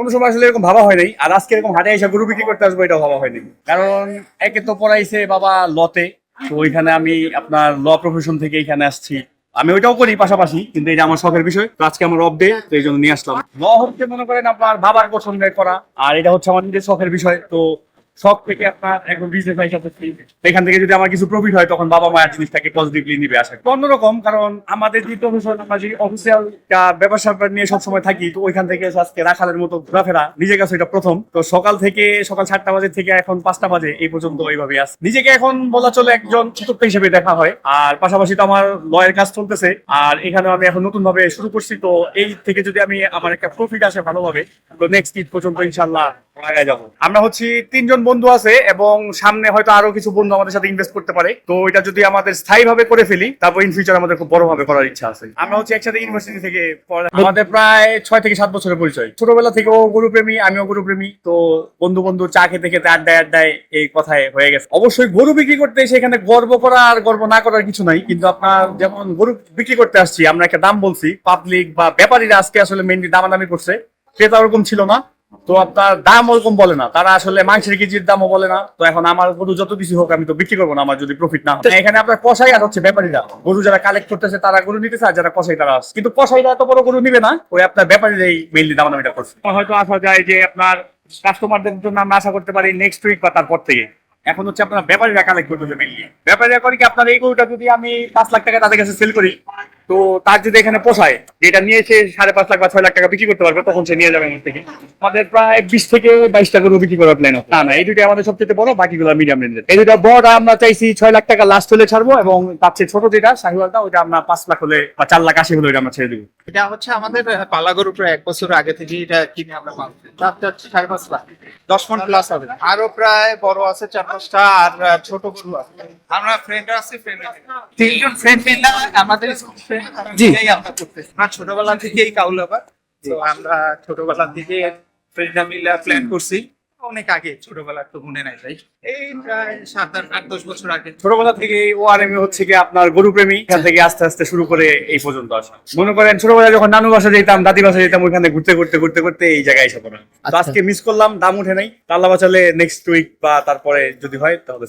কোনো সময় আসলে এরকম ভাবা হয় নাই। আর আজকে এরকম হাটে এসে গরু বিক্রি করতে আসব এটাও ভাবা হয়নি কারণ একে তো পড়াইছে বাবা লতে, তো ওইখানে আমি আপনার ল প্রফেশন থেকে এখানে আসছি। আমি ওইটাও করি পাশাপাশি, কিন্তু এটা আমার শখের বিষয়, তো আজকে আমার অফ তো এই জন্য নিয়ে আসলাম। ল হচ্ছে মনে করেন আপনার বাবার পছন্দের করা, আর এটা হচ্ছে আমার নিজের শখের বিষয়, তো শখ থেকে আপনার একদম বিজনেস এখান থেকে যদি আমার কিছু প্রফিট হয়, তখন বাবা মায়ের জিনিসটাকে পজিটিভলি নিবে আসে অন্যরকম, কারণ আমাদের যে প্রফেশন আমরা যে অফিসিয়াল ব্যবসা নিয়ে সবসময় থাকি, তো ওইখান থেকে আজকে রাখালের মতো ঘোরাফেরা। নিজের কাছে এটা প্রথম। তো সকাল থেকে, সকাল সাতটা বাজে থেকে এখন পাঁচটা বাজে, এই পর্যন্ত এইভাবে আস নিজেকে এখন বলা চলে একজন ছোট্ট হিসেবে দেখা হয়। আর পাশাপাশি তো আমার লয়ের কাজ চলতেছে। আর এখানে আমি এখন নতুন ভাবে শুরু করছি। তো এই থেকে যদি আমি আমার একটা প্রফিট আসে ভালোভাবে, তো নেক্সট ঈদ পর্যন্ত ইনশাল্লাহ আমরা হচ্ছি তিনজন বন্ধু আছে এবং সামনে হয়তো আরও কিছু বন্ধু আমাদের সাথে ইনভেস্ট করতে পারে। তো এটা যদি আমাদের স্থায়ী ভাবে করে ফেলি তারপর ইন ফিউচার আমাদের খুব বড় ভাবে করার ইচ্ছা আছে। আমরা হচ্ছে একসাথে ইউনিভার্সিটি থেকে আমাদের প্রায় ছয় থেকে সাত বছরের পরিচয়। ছোটবেলা থেকে ও গরু প্রেমী আমিও গরু প্রেমী তো বন্ধু বন্ধু চা খেতে খেতে আড্ডায় আড্ডায় এই কথায় হয়ে গেছে। অবশ্যই গরু বিক্রি করতে এসে এখানে গর্ব করা আর গর্ব না করার কিছু নাই। কিন্তু আপনার যেমন গরু বিক্রি করতে আসছি আমরা একটা দাম বলছি। পাবলিক বা ব্যাপারীরা আজকে আসলে মেনলি দামাদামি করছে। ক্রেতা ওরকম ছিল না। তো আপনার দাম ওরকম বলে না। তারা আসলে মাংসের কেজির দামও বলে না। তো এখন আমার গরু যত কিছু হোক আমি তো বিক্রি করব না আমার যদি প্রফিট না এখানে আপনার কষাই আর হচ্ছে ব্যাপারীরা। গরু যারা কালেক্ট করতেছে তারা গরু নিতেছে আর যারা কষাই তারা আসছে। কিন্তু কষাইরা এত বড় গরু নিবে না ওই আপনার ব্যাপারীরাই মেইনলি দাম দামিটা করছে হয়তো আসা যায় যে আপনার কাস্টমারদের জন্য আমরা আশা করতে পারি নেক্সট উইক বা তারপর থেকে। এখন হচ্ছে আপনার ব্যাপারীরা কালেক্ট করতেছে মেইনলি ব্যাপারীরা করে কি আপনার এই গরুটা যদি আমি পাঁচ লাখ টাকা তাদের কাছে সেল করি? তো তার যদি এখানে পোষায় যেটা নিয়ে সে সাড়ে পাঁচ লাখ বা ছয় লাখ টাকা বিক্রি করতে পারবে, তখন সে নিয়ে যাবে আমার থেকে। আমাদের প্রায় বিশ থেকে বাইশ টাকা করে বিক্রি করার প্ল্যান না না, এই দুটো আমাদের সবচেয়ে বড়, বাকিগুলো মিডিয়াম রেঞ্জের এই দুটো বড় আমরা চাইছি ছয় লাখ টাকা লাস্ট হলে ছাড়বো, এবং তার চেয়ে ছোট যেটা, শাহিওয়ালটা, ওইটা আমরা পাঁচ লাখ হলে বা চার লাখ আশি হলে ওইটা আমরা ছেড়ে দেবো। এটা হচ্ছে আমাদের পালা গরু প্রায় এক বছর আগে থেকে এটা কিনে আমরা পালছি সাড়ে পাঁচ লাখ। দশ মন প্লাস হবে। আরও প্রায় বড় আছে চার পাঁচটা, আর ছোট গরু আছে। আমরা ফ্রেন্ড আছে ফ্রেন্ড তিনজন ফ্রেন্ড আমাদের আমরা করতেছি। ছোটবেলা থেকেই তো আমরা ছোটবেলা থেকে ফ্রেন্ডরা মিলে প্ল্যান করছি। অনেক আগে ছোটবেলা তো মনে নাই ভাই। এই প্রায় সাত আট দশ বছর আগে। ছোটবেলা থেকে ও আর আমি হচ্ছে কি আপনার গরু প্রেমী। এখান থেকে আস্তে আস্তে শুরু করে এই পর্যন্ত আসা। মনে করেন ছোটবেলায় যখন নানু বাসা যেতাম দাদি বাসা যেতাম ওইখানে ঘুরতে ঘুরতে ঘুরতে ঘুরতে এই জায়গায় এসে পড়া আচ্ছা। আজকে মিস করলাম দাম উঠে নাই। তাল্লা বাঁচালে নেক্সট উইক বা তারপরে যদি হয় তাহলে